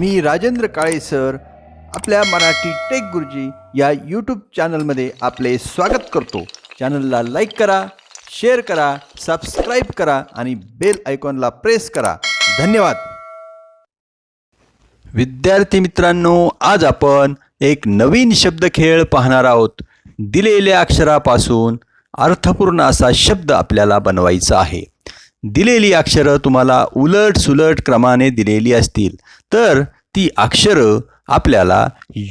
मी Rajendra Kale sir. आपल्या Marathi take गुरुजी या यूट्यूब चॅनलमध्ये आपले स्वागत करतो. चॅनलला लाईक करा शेअर करा सबस्क्राईब करा आणि बेल आयकॉनला प्रेस करा. धन्यवाद. विद्यार्थी मित्रांनो आज आपण एक नवीन शब्द खेळ पाहणार आहोत. दिलेल्या अक्षरापासून अर्थपूर्ण असा शब्द आपल्याला बनवायचा आहे. दिलेली अक्षरं तुम्हाला उलट सुलट क्रमाने दिलेली असतील. तर ती अक्षरं आपल्याला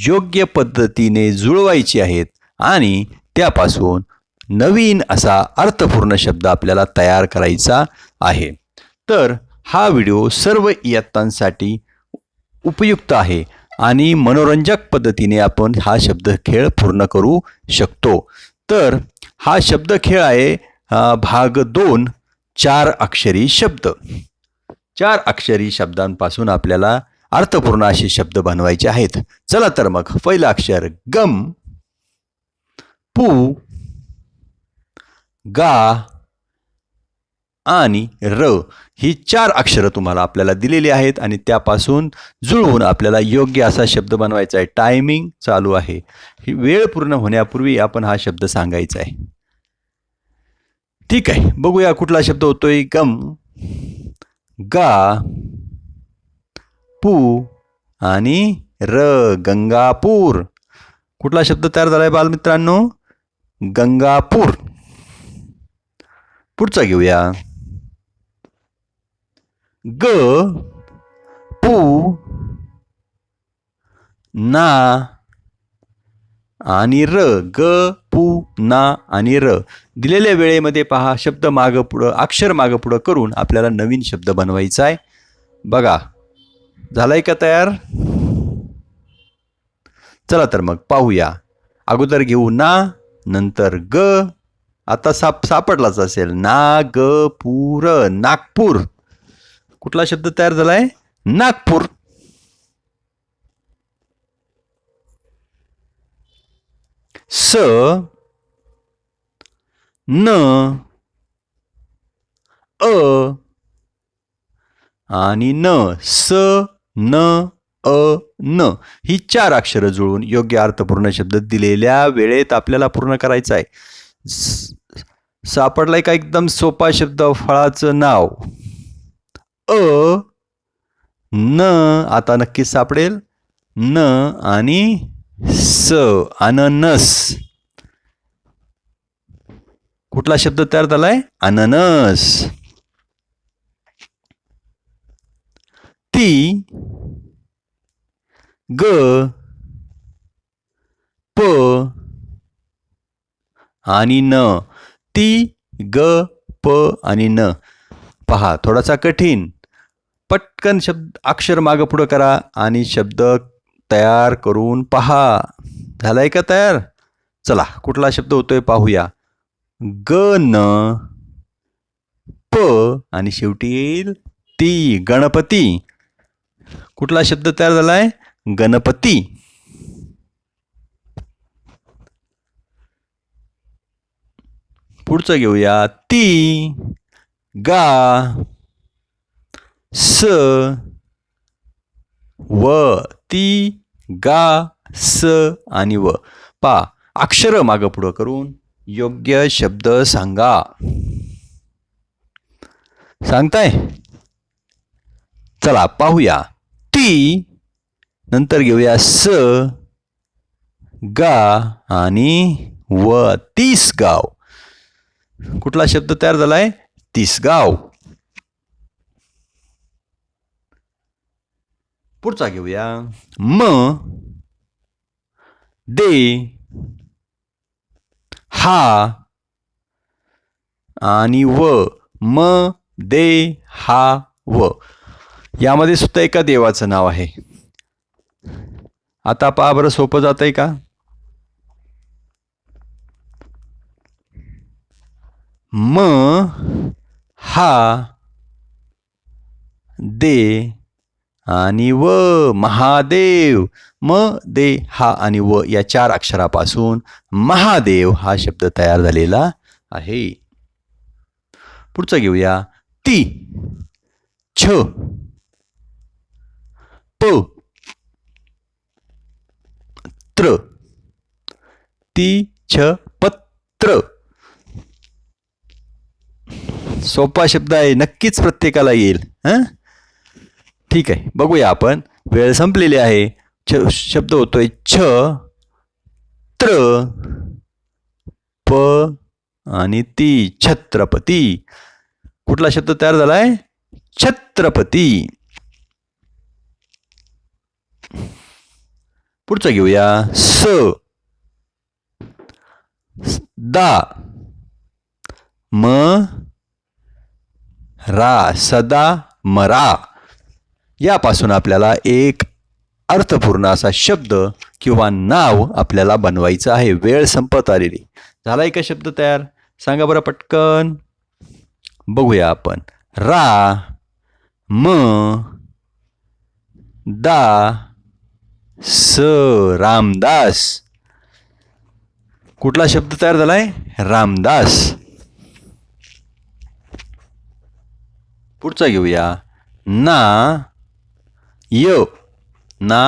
योग्य पद्धतीने जुळवायची आहेत आणि त्यापासून नवीन असा अर्थपूर्ण शब्द आपल्याला तयार करायचा आहे. तर हा व्हिडिओ सर्व इयत्तांसाठी उपयुक्त आहे आणि मनोरंजक पद्धतीने आपण हा शब्द खेळ पूर्ण करू शकतो. तर हा शब्द खेळ आहे भाग दोन. चार अक्षरी शब्द. चार अक्षरी शब्दांपासून आपल्याला अर्थपूर्ण असे शब्द बनवायचे आहेत. चला तर मग पहिलं अक्षर गम. पू. गा. आणि र. ही चार अक्षरं तुम्हाला आपल्याला दिलेली आहेत आणि त्यापासून जुळवून आपल्याला योग्य असा शब्द बनवायचा आहे. टायमिंग चालू आहे. ही वेळ पूर्ण होण्यापूर्वी आपण हा शब्द सांगायचा आहे. ठीक आहे बघूया कुठला शब्द होतोय. गम गा पू आणि र गंगापूर. कुठला शब्द तयार झालाय बालमित्रांनो? गंगापूर. पुढचा घेऊया. ग पू ना आणि र ग पू ना आणि र. दिलेल्या वेळेमध्ये पहा शब्द मागं पुढं अक्षर मागं पुढं करून आपल्याला नवीन शब्द बनवायचा आहे. बघा झालाय का तयार? चला तर मग पाहूया. अगोदर घेऊ ना नंतर ग. आता साप सापडलाच असेल. ना ग पूर नागपूर. कुठला शब्द तयार झालाय? नागपूर. स न अ आणि न स न अ न. ही चार अक्षरं जुळवून योग्य अर्थपूर्ण शब्द दिलेल्या वेळेत आपल्याला पूर्ण करायचा आहे. सापडलाय का एकदम सोपा शब्द? फळाचं नाव. अ न आता नक्कीच सापडेल. न आणि स अननस. कुठला शब्द तयार झालाय? अननस. ती ग प आणि न. ती ग प आणि न. पहा थोडासा कठीण. पटकन शब्द अक्षर मागं पुढं करा आणि शब्द तयार करून पहा. झालाय का तयार? चला कुठला शब्द होतोय पाहूया. ग न प आणि शेवटी येईल ती गणपती. कुठला शब्द तयार झालाय? गणपती. पुढचं घेऊया. ती गा स व. ती गा स आणि व. पा अक्षर मागं पुढं करून योग्य शब्द सांगा. सांगताय? चला पाहूया. ती नंतर घेऊया स गा आणि व. तीस गाव. कुठला शब्द तयार झालाय? तिसगाव पुढचा घेऊया. म दे हा आणि व म दे हा व. यामध्ये सुद्धा एका देवाचं नाव आहे. आता पहा बरं सोपं जात आहे का? म हा दे आणि व महादेव. म दे हा आणि व या चार अक्षरापासून महादेव हा शब्द तयार झालेला आहे. पुढचं घेऊया. ती छ प त्र. ती छ पत्र. सोपा शब्द आहे. नक्कीच प्रत्येकाला येईल. हां? ठीक आहे बघूया आपण. वेळ संपलेली आहे. छ शब्द होतोय छ त्र प आणि ती छत्रपती. कुठला शब्द तयार झालाय? छत्रपती. पुढचं घेऊया. स स- दा म रा सदा मरा. यापासून आपल्याला एक अर्थपूर्ण असा शब्द किंवा नाव आपल्याला बनवायचं आहे. वेळ संपत आलेली. झालाय का शब्द तयार? सांगा बरं पटकन. बघूया आपण. रा म दा स रामदास. कुठला शब्द तयार झालाय? रामदास. पुढचा घेऊया. ना य ना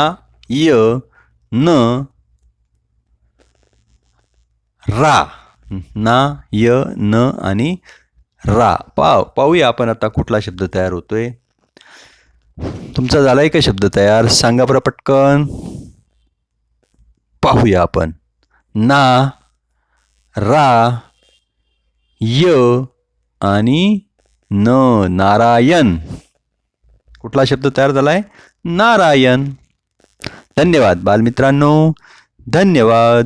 य न रा. ना य न आणि रा. पाव पाहूया आपण आता कुठला शब्द तयार होतोय. तुमचा झालाय का शब्द तयार? सांगा बरं पटकन. पाहूया आपण. ना रा य आणि न. नारायण. कुठला शब्द तयार झाला आहे नारायण. धन्यवाद बालमित्रांनो. धन्यवाद.